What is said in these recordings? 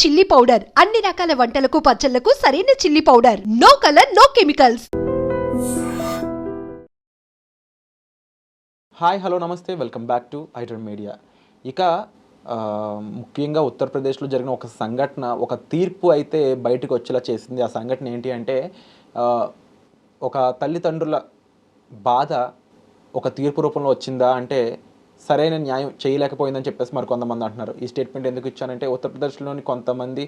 Chilli powder. అన్ని రకాల వంటలకు పచ్చళ్ళకు సరైన chilli powder. No colour no chemicals. Hi hello నమస్తే. Welcome back to Aitan media. ఇక ముఖ్యంగా ఉత్తరప్రదేశ్లో జరిగిన ఒక సంఘటన ఒక తీర్పు అయితే బయటకు వచ్చేలా చేసింది. ఆ సంఘటన ఏంటి అంటే ఒక తల్లిదండ్రుల బాధ ఒక తీర్పు రూపంలో వచ్చిందా అంటే సరైన న్యాయం చేయలేకపోయిందని చెప్పేసి మరి కొంతమంది అంటున్నారు. ఈ స్టేట్మెంట్ ఎందుకు ఇచ్చానంటే ఉత్తరప్రదేశ్లోని కొంతమంది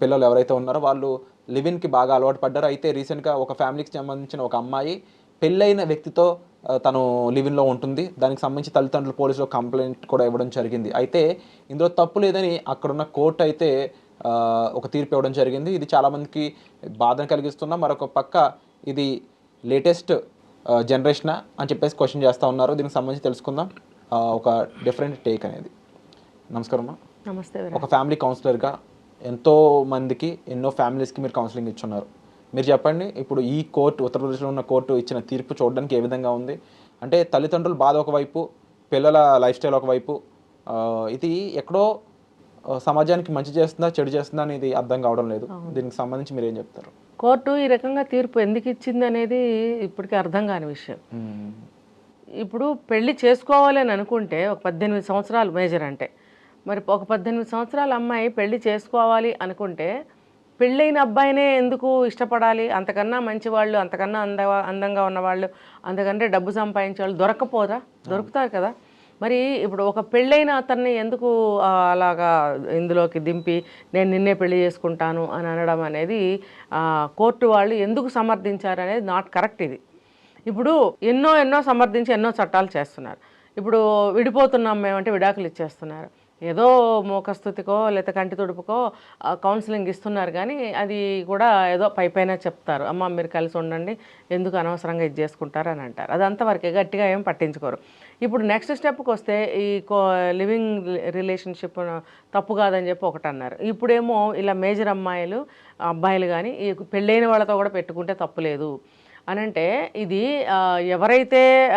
పిల్లలు ఎవరైతే ఉన్నారో వాళ్ళు లివిన్కి బాగా అలవాటు పడ్డారు. అయితే రీసెంట్గా ఒక ఫ్యామిలీకి సంబంధించిన ఒక అమ్మాయి పెళ్ళైన వ్యక్తితో తను లివిన్లో ఉంటుంది. దానికి సంబంధించి తల్లిదండ్రులు పోలీసులో కంప్లైంట్ కూడా ఇవ్వడం జరిగింది. అయితే ఇందులో తప్పు లేదని అక్కడున్న కోర్టు అయితే ఒక తీర్పు ఇవ్వడం జరిగింది. ఇది చాలామందికి బాధను కలిగిస్తున్న మరొక పక్క ఇది లేటెస్ట్ జనరేషనా అని చెప్పేసి క్వశ్చన్ చేస్తూ ఉన్నారు. దీనికి సంబంధించి తెలుసుకుందాం. ఒక డిఫరెంట్ టేక్ అనేది. నమస్కారం. నమస్తే ఒక ఫ్యామిలీ కౌన్సిలర్గా ఎంతో మందికి ఎన్నో ఫ్యామిలీస్కి మీరు కౌన్సిలింగ్ ఇచ్చున్నారు. మీరు చెప్పండి ఇప్పుడు ఈ కోర్టు ఉత్తరప్రదేశ్లో ఉన్న కోర్టు ఇచ్చిన తీర్పు చూడడానికి ఏ విధంగా ఉంది? అంటే తల్లిదండ్రుల బాధ ఒకవైపు పిల్లల లైఫ్ స్టైల్ ఒకవైపు ఇది ఎక్కడో సమాజానికి మంచి చేస్తుందా చెడు చేస్తుందా అనేది అర్థం కావడం లేదు. దీనికి సంబంధించి మీరు ఏం చెప్తారు? కోర్టు ఈ రకంగా తీర్పు ఎందుకు ఇచ్చింది అనేది ఇప్పటికీ అర్థం కాని విషయం. ఇప్పుడు పెళ్ళి చేసుకోవాలి అని అనుకుంటే ఒక పద్దెనిమిది సంవత్సరాలు మేజర్ అంటే. మరి ఒక పద్దెనిమిది సంవత్సరాల అమ్మాయి పెళ్ళి చేసుకోవాలి అనుకుంటే పెళ్ళైన అబ్బాయినే ఎందుకు ఇష్టపడాలి? అంతకన్నా మంచివాళ్ళు అంతకన్నా అంద అందంగా ఉన్నవాళ్ళు అంతకంటే డబ్బు సంపాదించే వాళ్ళు దొరకపోరా దొరుకుతారు కదా. మరి ఇప్పుడు ఒక పెళ్ళైన అతన్ని ఎందుకు అలాగా ఇందులోకి దింపి నేను నిన్నే పెళ్ళి చేసుకుంటాను అని అనడం అనేది కోర్టు వాళ్ళు ఎందుకు సమర్థించారు అనేది నాట్ కరెక్ట్ ఇది. ఇప్పుడు ఎన్నో ఎన్నో సమర్థించి ఎన్నో చట్టాలు చేస్తున్నారు. ఇప్పుడు విడిపోతున్నాం మేమంటే విడాకులు ఇచ్చేస్తున్నారు. ఏదో మోకస్థుతికో లేకపోతే కంటి తుడుపుకో కౌన్సిలింగ్ ఇస్తున్నారు కానీ అది కూడా ఏదో పై పైన చెప్తారు. అమ్మ మీరు కలిసి ఉండండి ఎందుకు అనవసరంగా ఇది చేసుకుంటారు? అని అంటారు. అది అంతవరకే గట్టిగా ఏం పట్టించుకోరు. ఇప్పుడు నెక్స్ట్ స్టెప్కి వస్తే ఈ కో లివింగ్ రిలేషన్షిప్ తప్పు కాదని చెప్పి ఒకటి అన్నారు. ఇప్పుడేమో ఇలా మేజర్ అమ్మాయిలు అబ్బాయిలు కానీ ఈ పెళ్ళైన వాళ్ళతో కూడా పెట్టుకుంటే తప్పు లేదు. ఇది ఎవరైతే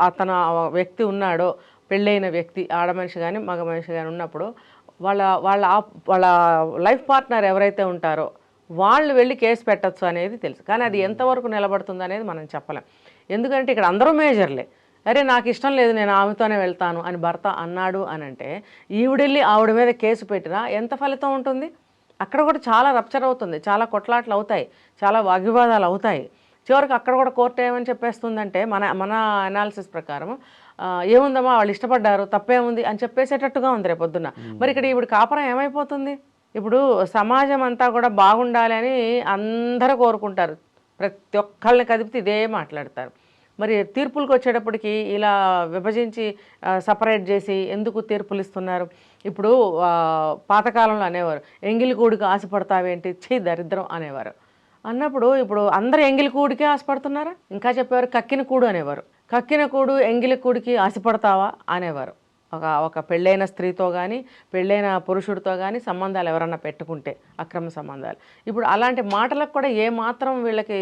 అతను వ్యక్తి ఉన్నాడో పెళ్ళైన వ్యక్తి ఆడ మనిషి కానీ మగ మనిషి కానీ ఉన్నప్పుడు వాళ్ళ వాళ్ళ వాళ్ళ లైఫ్ పార్ట్నర్ ఎవరైతే ఉంటారో వాళ్ళు వెళ్ళి కేసు పెట్టచ్చు అనేది తెలుసు. కానీ అది ఎంతవరకు నిలబడుతుంది అనేది మనం చెప్పలేం. ఎందుకంటే ఇక్కడ అందరూ మేజర్లే. అరే నాకు ఇష్టం లేదు నేను ఆమెతోనే వెళ్తాను అని భర్త అన్నాడు అని అంటే ఈవిడెళ్ళి ఆవిడ మీద కేసు పెట్టినా ఎంత ఫలితం ఉంటుంది? అక్కడ కూడా చాలా రప్చర్ అవుతుంది. చాలా కొట్లాట్లు అవుతాయి. చాలా వాగ్వివాదాలు అవుతాయి. చివరికి అక్కడ కూడా కోర్టు ఏమని చెప్పేస్తుందంటే మన మన అనాలిసిస్ ప్రకారం ఏముందమ్మా వాళ్ళు ఇష్టపడ్డారు తప్పేముంది అని చెప్పేసేటట్టుగా ఉంది రేపు పొద్దున్న. మరి ఇక్కడ ఇప్పుడు కాపురం ఏమైపోతుంది? ఇప్పుడు సమాజం అంతా కూడా బాగుండాలి అని అందరూ కోరుకుంటారు. ప్రతి ఒక్కళ్ళని కదిపితే ఇదే మాట్లాడతారు. మరి తీర్పులకు వచ్చేటప్పటికి ఇలా విభజించి సపరేట్ చేసి ఎందుకు తీర్పులు ఇస్తున్నారు? ఇప్పుడు పాతకాలంలో అనేవారు ఎంగిలి కూడికి ఆశపడతావేంటి? ఛీ దరిద్రం అనేవారు. అన్నప్పుడు ఇప్పుడు అందరు ఎంగిలి కూడికే ఆశపడుతున్నారా? ఇంకా చెప్పేవారు కక్కిన కూడు అనేవారు. కక్కిన కూడు ఎంగిలి కూడికి ఆశపడతావా? అనేవారు. ఒక ఒక పెళ్ళైన స్త్రీతో కానీ పెళ్ళైన పురుషుడితో కానీ సంబంధాలు ఎవరన్నా పెట్టుకుంటే అక్రమ సంబంధాలు. ఇప్పుడు అలాంటి మాటలకు కూడా ఏ మాత్రం వీళ్ళకి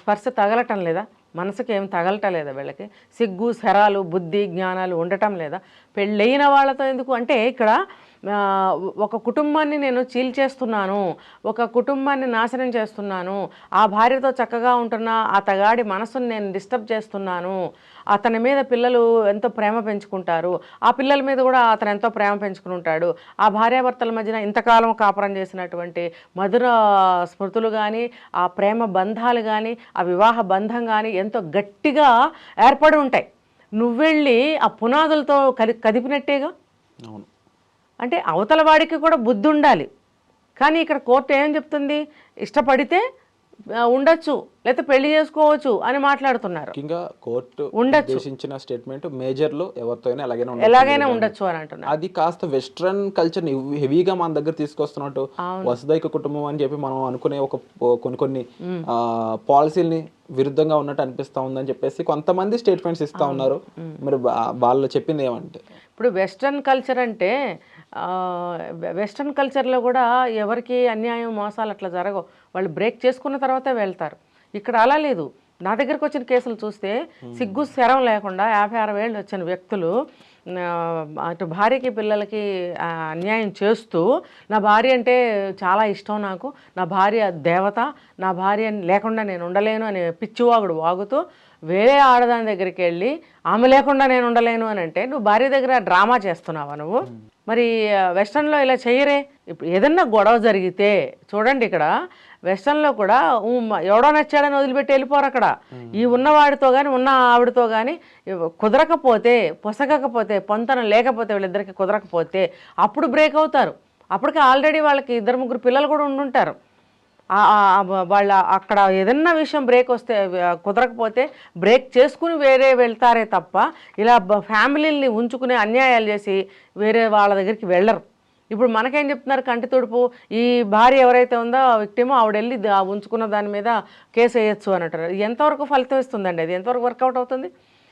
స్పర్శ తగలటం లేదా? మనసుకి ఏం తగలటం లేదా వీళ్ళకి? సిగ్గు శరాలు బుద్ధి జ్ఞానాలు ఉండటం లేదా? పెళ్ళైన వాళ్ళతో ఎందుకు? అంటే ఇక్కడ ఒక కుటుంబాన్ని నేను చీల్చేస్తున్నాను ఒక కుటుంబాన్ని నాశనం చేస్తున్నాను ఆ భార్యతో చక్కగా ఉంటున్న అతగాడి మనసును నేను డిస్టర్బ్ చేస్తున్నాను అతని మీద పిల్లలు ఎంతో ప్రేమ పెంచుకుంటారు ఆ పిల్లల మీద కూడా అతను ఎంతో ప్రేమ పెంచుకుని ఉంటాడు. ఆ భార్యాభర్తల మధ్యన ఇంతకాలం కాపురం చేసినటువంటి మధుర స్మృతులు కానీ ఆ ప్రేమ బంధాలు కానీ ఆ వివాహ బంధం కానీ ఎంతో గట్టిగా ఏర్పడి ఉంటాయి. నువ్వెళ్ళి ఆ పునాదులతో కలి కదిపినట్టేగా? అవును. అంటే అవతల వాడికి కూడా బుద్ధి ఉండాలి. కానీ ఇక్కడ కోర్టు ఏం చెప్తుంది? ఇష్టపడితే ఉండొచ్చు లేకపోతే పెళ్ళి చేసుకోవచ్చు అని మాట్లాడుతున్నారు. ముఖ్యంగా కోర్టు ఉండొచ్చు. స్టేట్మెంట్ మేజర్లు ఎవరితో అయినా ఎలాగైనా ఉండొచ్చు. ఎలాగైనా ఉండొచ్చు అని అంటున్నారు. అది కాస్త వెస్ట్రన్ కల్చర్ హెవీగా మన దగ్గర తీసుకొస్తున్నట్టు వసుదైక కుటుంబం అని చెప్పి మనం అనుకునే ఒక కొన్ని కొన్ని పాలసీల్ని విరుద్ధంగా ఉన్నట్టు అనిపిస్తా ఉందని చెప్పేసి కొంతమంది స్టేట్మెంట్స్ ఇస్తా ఉన్నారు. మరి వాళ్ళు చెప్పింది ఏమంటే? ఇప్పుడు వెస్ట్రన్ కల్చర్ అంటే వెస్ట్రన్ కల్చర్లో కూడా ఎవరికి అన్యాయం మోసాలు అట్లా జరగవు. వాళ్ళు బ్రేక్ చేసుకున్న తర్వాతే వెళ్తారు. ఇక్కడ అలా లేదు. నా దగ్గరకు వచ్చిన కేసులు చూస్తే సిగ్గు శరం లేకుండా యాభై అరవై ఏళ్ళు వచ్చిన వ్యక్తులు అటు భార్యకి పిల్లలకి అన్యాయం చేస్తూ నా భార్య అంటే చాలా ఇష్టం నాకు. నా భార్య దేవత నా భార్య లేకుండా నేను ఉండలేను అని పిచ్చివాగుడు వాగుతూ వేరే ఆడదాని దగ్గరికి వెళ్ళి ఆమె లేకుండా నేను ఉండలేను అని అంటే నువ్వు భార్య దగ్గర డ్రామా చేస్తున్నావా నువ్వు? మరి వెస్టర్న్లో ఇలా చెయ్యరే ఇప్పుడు ఏదన్నా గొడవ జరిగితే చూడండి ఇక్కడ వెస్టర్న్లో కూడా ఎవడో నచ్చాడని వదిలిపెట్టి వెళ్ళిపోరు అక్కడ. ఈ ఉన్నవాడితో కానీ ఉన్న ఆవిడతో కానీ కుదరకపోతే పొసగకపోతే పొంతన లేకపోతే వీళ్ళిద్దరికి కుదరకపోతే అప్పుడు బ్రేక్ అవుతారు. అప్పటికి ఆల్రెడీ వాళ్ళకి ఇద్దరు ముగ్గురు పిల్లలు కూడా ఉండుంటారు. వాళ్ళ అక్కడ ఏదన్నా విషయం బ్రేక్ వస్తే కుదరకపోతే బ్రేక్ చేసుకుని వేరే వెళ్తారే తప్ప ఇలా బ- ఫ్యామిలీని ఉంచుకునే అన్యాయాలు చేసి వేరే వాళ్ళ దగ్గరికి వెళ్ళరు. ఇప్పుడు మనకేం చెప్తున్నారు కంటి తుడుపు? ఈ భార్య ఎవరైతే ఉందో ఆ వ్యక్తిమో ఆవిడ వెళ్ళి ఉంచుకున్న దాని మీద కేసు వేయచ్చు అని అంటారు ఎంతవరకు ఫలితం ఇస్తుందండి అది? ఎంతవరకు వర్కౌట్ అవుతుంది?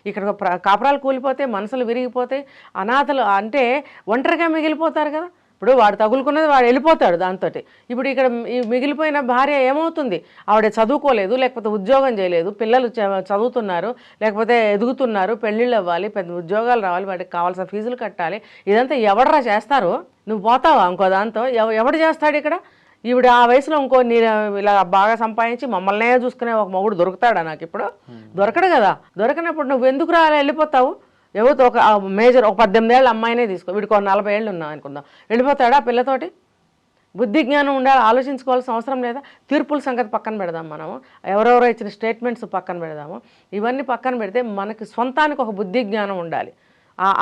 ఇక్కడ కాపురాలు కూలిపోతే మనసులు విరిగిపోతే అనాథలు అంటే ఒంటరిగా మిగిలిపోతారు కదా? ఇప్పుడు వాడు తగులుకున్నది వాడు వెళ్ళిపోతాడు దాంతో ఇప్పుడు ఇక్కడ ఈ మిగిలిపోయిన భార్య ఏమవుతుంది? ఆవిడ చదువుకోలేదు లేకపోతే ఉద్యోగం చేయలేదు పిల్లలు చదువుతున్నారు లేకపోతే ఎదుగుతున్నారు పెళ్ళిళ్ళు అవ్వాలి పెద్ద ఉద్యోగాలు రావాలి వాటికి కావాల్సిన ఫీజులు కట్టాలి. ఇదంతా ఎవడరా చేస్తారు? నువ్వు పోతావా ఇంకో దాంతో? ఎవ- ఎవడు చేస్తాడు ఇక్కడ? ఈవిడ ఆ వయసులో ఇంకో నీ ఇలా బాగా సంపాదించి మమ్మల్నే చూసుకునే ఒక మొగుడు దొరుకుతాడా నాకు ఇప్పుడు? దొరకడు కదా. దొరకనప్పుడు నువ్వు ఎందుకు రా వెళ్ళిపోతావు? ఎవరితో ఒక మేజర్ ఒక పద్దెనిమిది ఏళ్ళ అమ్మాయినే తీసుకో వీడికి ఒక నలభై ఏళ్ళు ఉన్నా అనుకుందాం. వెళ్ళిపోతాడా ఆ పిల్లతోటి? బుద్ధి జ్ఞానం ఉండాలి ఆలోచించుకోవాల్సిన అవసరం లేదా? తీర్పుల సంగతి పక్కన పెడదాం మనము. ఎవరెవరో ఇచ్చిన స్టేట్మెంట్స్ పక్కన పెడదాము. ఇవన్నీ పక్కన పెడితే మనకి సొంతానికి ఒక బుద్ధి జ్ఞానం ఉండాలి.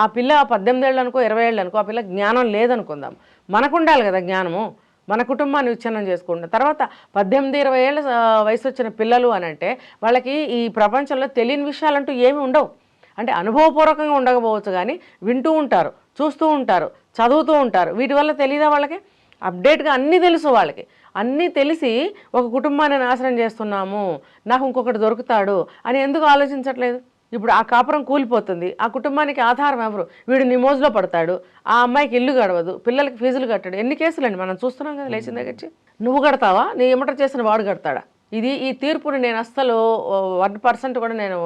ఆ పిల్ల పద్దెనిమిది ఏళ్ళు అనుకో ఇరవై ఏళ్ళు అనుకో ఆ పిల్ల జ్ఞానం లేదనుకుందాం. మనకు ఉండాలి కదా జ్ఞానము. మన కుటుంబాన్ని విచ్ఛిన్నం చేసుకుంటాం. తర్వాత పద్దెనిమిది ఇరవై ఏళ్ళ వయసు వచ్చిన పిల్లలు అని అంటే వాళ్ళకి ఈ ప్రపంచంలో తెలియని విషయాలంటూ ఏమి ఉండవు. అంటే అనుభవపూర్వకంగా ఉండకపోవచ్చు కానీ వింటూ ఉంటారు చూస్తూ ఉంటారు చదువుతూ ఉంటారు. వీటి వల్ల తెలియదా వాళ్ళకి? అప్డేట్గా అన్నీ తెలుసు వాళ్ళకి. అన్నీ తెలిసి ఒక కుటుంబాన్ని నాశనం చేస్తున్నాము నాకు ఇంకొకటి దొరుకుతాడు అని ఎందుకు ఆలోచించట్లేదు? ఇప్పుడు ఆ కాపురం కూలిపోతుంది ఆ కుటుంబానికి ఆధారం ఎవరు? వీడు నిమోజ్లో పడతాడు ఆ అమ్మాయికి ఇల్లు గడవదు పిల్లలకి ఫీజులు కట్టాడు. ఎన్ని కేసులండి మనం చూస్తున్నాం కదా లేచిన దగ్గర నువ్వు కడతావా? నీ ఎమట చేసిన వాడు కడతాడా? ఇది ఈ తీర్పుని నేను అస్సలు వన్ పర్సెంట్ కూడా నేను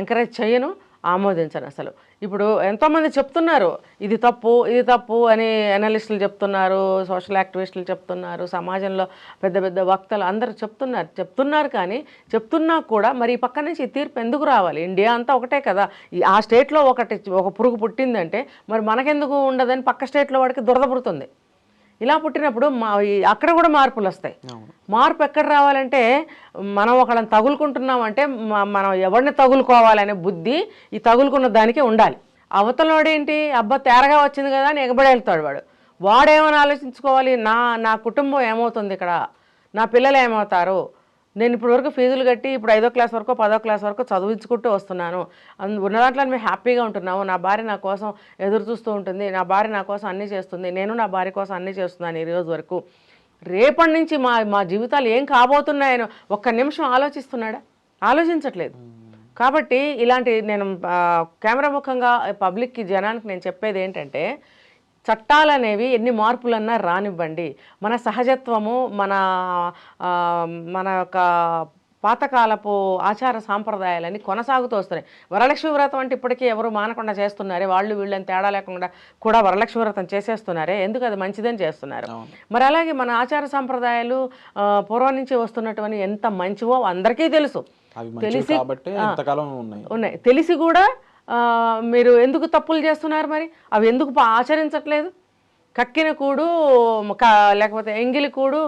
ఎంకరేజ్ చేయను ఆమోదించను అసలు. ఇప్పుడు ఎంతోమంది చెప్తున్నారు ఇది తప్పు ఇది తప్పు అని అనలిస్టులు చెప్తున్నారు సోషల్ యాక్టివిస్టులు చెప్తున్నారు సమాజంలో పెద్ద పెద్ద వక్తలు అందరూ చెప్తున్నారు చెప్తున్నారు కానీ చెప్తున్నా కూడా మరి ఈ పక్క నుంచి తీర్పు ఎందుకు రావాలి? ఇండియా అంతా ఒకటే కదా. ఆ స్టేట్లో ఒకటి ఒక పురుగు పుట్టిందంటే మరి మనకెందుకు ఉండదని పక్క స్టేట్లో వాడికి దురద పుడుతుంది. ఇలా పుట్టినప్పుడు మా అక్కడ కూడా మార్పులు వస్తాయి. మార్పు ఎక్కడ రావాలంటే మనం ఒకళ్ళని తగులుకుంటున్నామంటే మ- మనం ఎవరిని తగులుకోవాలనే బుద్ధి ఈ తగులుకున్న దానికే ఉండాలి. అవతలోడేంటి అబ్బా తేరగా వచ్చింది కదా అని ఎగబడి వెళ్తాడు వాడు. వాడేమని ఆలోచించుకోవాలి? నా నా కుటుంబం ఏమవుతుంది ఇక్కడ? నా పిల్లలు ఏమవుతారు? నేను ఇప్పుడు వరకు ఫీజులు కట్టి ఇప్పుడు ఐదో క్లాస్ వరకు పదో క్లాస్ వరకు చదివించుకుంటూ వస్తున్నాను. అందు ఉన్న దాంట్లో మేము హ్యాపీగా ఉంటున్నాము నా భార్య నా కోసం ఎదురు చూస్తూ ఉంటుంది. నా భార్య నా కోసం అన్నీ చేస్తుంది. నేను నా భార్య కోసం అన్నీ చేస్తున్నాను ఈ రోజు వరకు. రేపటి నుంచి మా మా జీవితాలు ఏం కాబోతున్నాయని ఒక్క నిమిషం ఆలోచిస్తున్నాడా? ఆలోచించట్లేదు. కాబట్టి ఇలాంటి నేను కెమెరా ముఖంగా పబ్లిక్కి జనానికి నేను చెప్పేది ఏంటంటే చట్టాలు అనేవి ఎన్ని మార్పులన్నా రానివ్వండి. మన సహజత్వము మన మన యొక్క పాతకాలపు ఆచార సాంప్రదాయాలన్నీ కొనసాగుతూ వస్తున్నాయి. వరలక్ష్మి వ్రతం అంటే ఇప్పటికీ ఎవరు మానకుండా చేస్తున్నారే. వాళ్ళు వీళ్ళని తేడా లేకుండా కూడా వరలక్ష్మి వ్రతం చేసేస్తున్నారే. ఎందుకు అది మంచిదని చేస్తున్నారు? మరి అలాగే మన ఆచార సాంప్రదాయాలు పూర్వం నుంచి వస్తున్నటువంటి ఎంత మంచివో అందరికీ తెలుసు. ఎంతకాలం ఉన్నాయి. తెలిసి కూడా మీరు ఎందుకు తప్పులు చేస్తున్నారు మరి? అవి ఎందుకు ఆచరించట్లేదు? కక్కిన కూడు క- లేకపోతే ఎంగిలి కూడు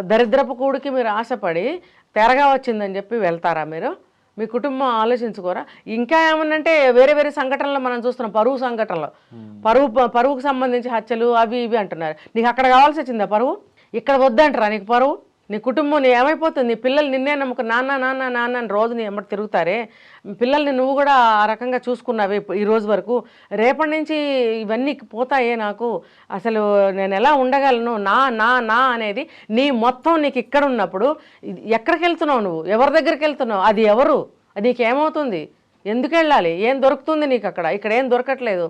దరిద్రపు కూడుకి మీరు ఆశపడి తెరగా వచ్చిందని చెప్పి వెళ్తారా మీరు? మీ కుటుంబం ఆలోచించుకోరా? ఇంకా ఏమన్నంటే వేరే వేరే సంఘటనలు మనం చూస్తున్నాం. పరువు సంఘటనలు. పరువు పరువుకు సంబంధించి హత్యలు అవి ఇవి అంటున్నారు. నీకు అక్కడ కావాల్సి వచ్చిందా పరువు? ఇక్కడ వద్దంటారా నీకు పరువు? నీ కుటుంబం నీ ఏమైపోతుంది? నీ పిల్లలు నిన్నే నమ్ముకు నాన్న నాన్న నాన్న అని రోజు నీ ఎమ్మటి తిరుగుతారే. పిల్లల్ని నువ్వు కూడా ఆ రకంగా చూసుకున్నావే ఈ రోజు వరకు. రేపటి నుంచి ఇవన్నీ పోతాయే నాకు. అసలు నేను ఎలా ఉండగలను? నా నా నా అనేది నీ మొత్తం నీకు ఇక్కడ ఉన్నప్పుడు ఎక్కడికి వెళ్తున్నావు నువ్వు? ఎవరి దగ్గరికి వెళ్తున్నావు? అది ఎవరు? నీకేమవుతుంది? ఎందుకు వెళ్ళాలి? ఏం దొరుకుతుంది నీకు అక్కడ? ఇక్కడ ఏం దొరకట్లేదు?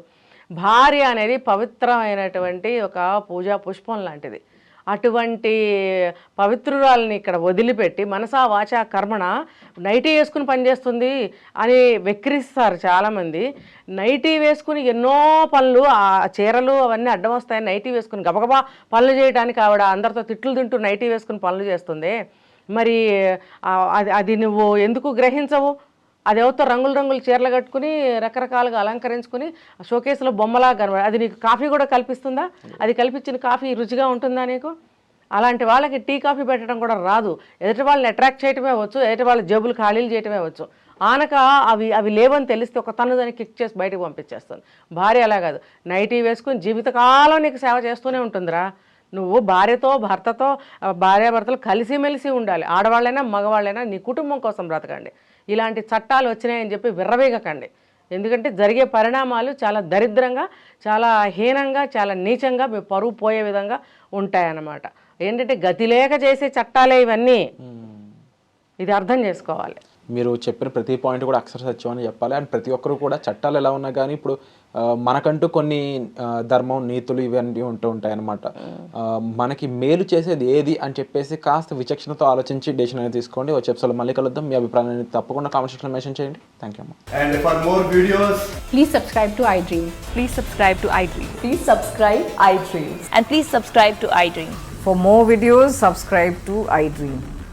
భార్య అనేది పవిత్రమైనటువంటి ఒక పూజా పుష్పం లాంటిది. అటువంటి పవిత్రురాలని ఇక్కడ వదిలిపెట్టి మనసా వాచా కర్మణ నైటీ వేసుకుని పనిచేస్తుంది అని వెక్కిరిస్తారు చాలామంది. నైటీ వేసుకుని ఎన్నో పనులు ఆ చీరలు అవన్నీ అడ్డం వస్తాయని నైటీ వేసుకుని గబగబా పనులు చేయడానికి ఆవిడ అందరితో తిట్లు తింటూ నైటీ వేసుకుని పనులు చేస్తుంది. మరి అది అది నువ్వు ఎందుకు గ్రహించవు? అదేవతో రంగులు రంగులు చీరలు కట్టుకుని రకరకాలుగా అలంకరించుకుని షోకేసులో బొమ్మలా కనబడి అది నీకు కాఫీ కూడా కల్పిస్తుందా? అది కల్పించిన కాఫీ రుచిగా ఉంటుందా నీకు? అలాంటి వాళ్ళకి టీ కాఫీ పెట్టడం కూడా రాదు. ఎదుటి వాళ్ళని అట్రాక్ట్ చేయటమే వచ్చు ఎదుటి వాళ్ళ జేబులు ఖాళీలు చేయటమే వచ్చు. ఆనక అవి అవి లేవని తెలిస్తే ఒక తను దాన్ని కిక్ చేసి బయటకు పంపించేస్తుంది. భార్య అలా కాదు. నైటీ వేసుకుని జీవితకాలం నీకు సేవ చేస్తూనే ఉంటుందిరా. నువ్వు భార్యతో భర్తతో భార్యాభర్తలు కలిసిమెలిసి ఉండాలి. ఆడవాళ్ళైనా మగవాళ్ళైనా నీ కుటుంబం కోసం బ్రతకండి. ఇలాంటి చట్టాలు వచ్చినాయని చెప్పి విర్రవేగకండి. ఎందుకంటే జరిగే పరిణామాలు చాలా దరిద్రంగా చాలా హీనంగా చాలా నీచంగా మీ పరువు పోయే విధంగా ఉంటాయన్నమాట. ఏంటంటే గతి లేక చేసే చట్టాలే ఇవన్నీ. ఇది అర్థం చేసుకోవాలి. మీరు చెప్పిన ప్రతి పాయింట్ కూడా అక్షర సత్యం అని చెప్పాలి అండ్ ప్రతి ఒక్కరు కూడా చట్టాలు ఎలా ఉన్నా కానీ ఇప్పుడు మనకంటూ కొన్ని ధర్మం నీతులు ఇవన్నీ ఉంటూ ఉంటాయి అనమాట మనకి మేలు చేసేది ఏది అని చెప్పేసి కాస్త విచక్షణతో ఆలోచించి డెసిషన్ అనేది తీసుకోండి వచ్చే ఎపిసోడ్ మళ్ళీ కలుద్దాం మీ అభిప్రాయాన్ని తప్పకుండా కామెంట్ సెక్షన్లో మెన్షన్ చేయండి థ్యాంక్ యూ అమ్మా And for more videos, Please subscribe to iDream. Please subscribe to iDream. Please subscribe iDream. And please subscribe to iDream. For more videos, subscribe to iDream. please like, share, and